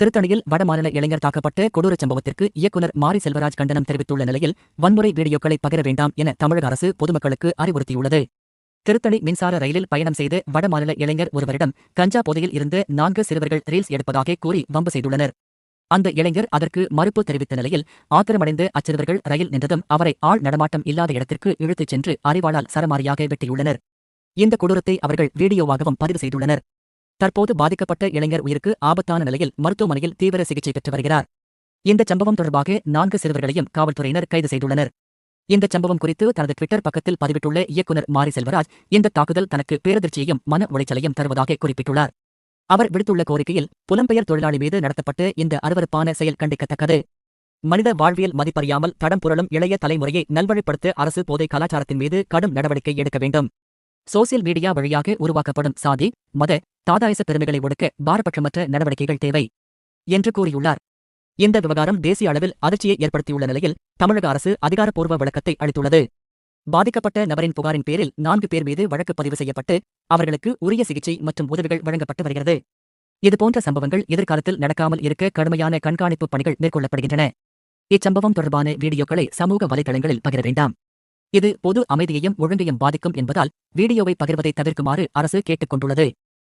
திருத்தணியில் வடமாநில இளைஞர் தாக்கப்பட்ட கொடூரச் சம்பவத்திற்கு இயக்குநர் மாரி செல்வராஜ் கண்டனம் தெரிவித்துள்ள நிலையில் வன்முறை வீடியோக்களை பகிர வேண்டாம் என தமிழக அரசு பொதுமக்களுக்கு அறிவுறுத்தியுள்ளது. திருத்தணி மின்சார ரயிலில் பயணம் செய்த வடமாநில இளைஞர் ஒருவரிடம் கஞ்சா போதையில் இருந்து நான்கு சிறுவர்கள் ரீல்ஸ் எடுப்பதாக கூறி வம்பு செய்துள்ளனர். அந்த இளைஞர் அதற்கு மறுப்பு தெரிவித்த நிலையில் ஆத்திரமடைந்த அச்சிறுவர்கள் ரயில் நின்றதும் அவரை ஆள் நடமாட்டம் இல்லாத இடத்திற்கு இழுத்துச் சென்று அறிவாளால் சரமாரியாக வெட்டியுள்ளனர். இந்த கொடூரத்தை அவர்கள் வீடியோவாகவும் பதிவு செய்துள்ளனர். தற்போது பாதிக்கப்பட்ட இளைஞர் உயிருக்கு ஆபத்தான நிலையில் மருத்துவமனையில் தீவிர சிகிச்சை பெற்று வருகிறார். இந்த சம்பவம் தொடர்பாக நான்கு சிறுவர்களையும் காவல்துறையினர் கைது செய்துள்ளனர். இந்த சம்பவம் குறித்து தனது ட்விட்டர் பக்கத்தில் பதிவிட்டுள்ள இயக்குநர் மாரி செல்வராஜ் இந்த தாக்குதல் தனக்கு பேரதிர்ச்சியையும் மன உளைச்சலையும் தருவதாக குறிப்பிட்டுள்ளார். அவர் விடுத்துள்ள கோரிக்கையில் புலம்பெயர் தொழிலாளி மீது நடத்தப்பட்ட இந்த அருவருப்பான செயல் கண்டிக்கத்தக்கது. மனித வாழ்வியல் மதிப்பறியாமல் தடம் புரளும் இளைய தலைமுறையை நல்வழிப்படுத்த அரசு போதை கலாச்சாரத்தின் மீது கடும் நடவடிக்கை எடுக்க வேண்டும். சோசியல் மீடியா வழியாக உருவாக்கப்படும் சாதி மத தாதாயச பெருமைகளை ஒடுக்க பாரபட்சமற்ற நடவடிக்கைகள் தேவை என்று கூறியுள்ளார். இந்த விவகாரம் தேசிய அளவில் அதிர்ச்சியை ஏற்படுத்தியுள்ள நிலையில் தமிழக அரசு அதிகாரப்பூர்வ விளக்கத்தை அளித்துள்ளது. பாதிக்கப்பட்ட நபரின் புகாரின் பேரில் நான்கு பேர் மீது வழக்கு பதிவு செய்யப்பட்டு அவர்களுக்கு உரிய சிகிச்சை மற்றும் உதவிகள் வழங்கப்பட்டு வருகிறது. இதுபோன்ற சம்பவங்கள் எதிர்காலத்தில் நடக்காமல் இருக்க கடுமையான கண்காணிப்பு பணிகள் மேற்கொள்ளப்படுகின்றன. இச்சம்பவம் தொடர்பான வீடியோக்களை சமூக வலைதளங்களில் பகிர வேண்டாம். இது பொது அமைதியையும் ஒழுங்கையும் பாதிக்கும் என்பதால் வீடியோவை பகிர்வதை தவிர்க்குமாறு அரசு கேட்டுக் கொண்டுள்ளது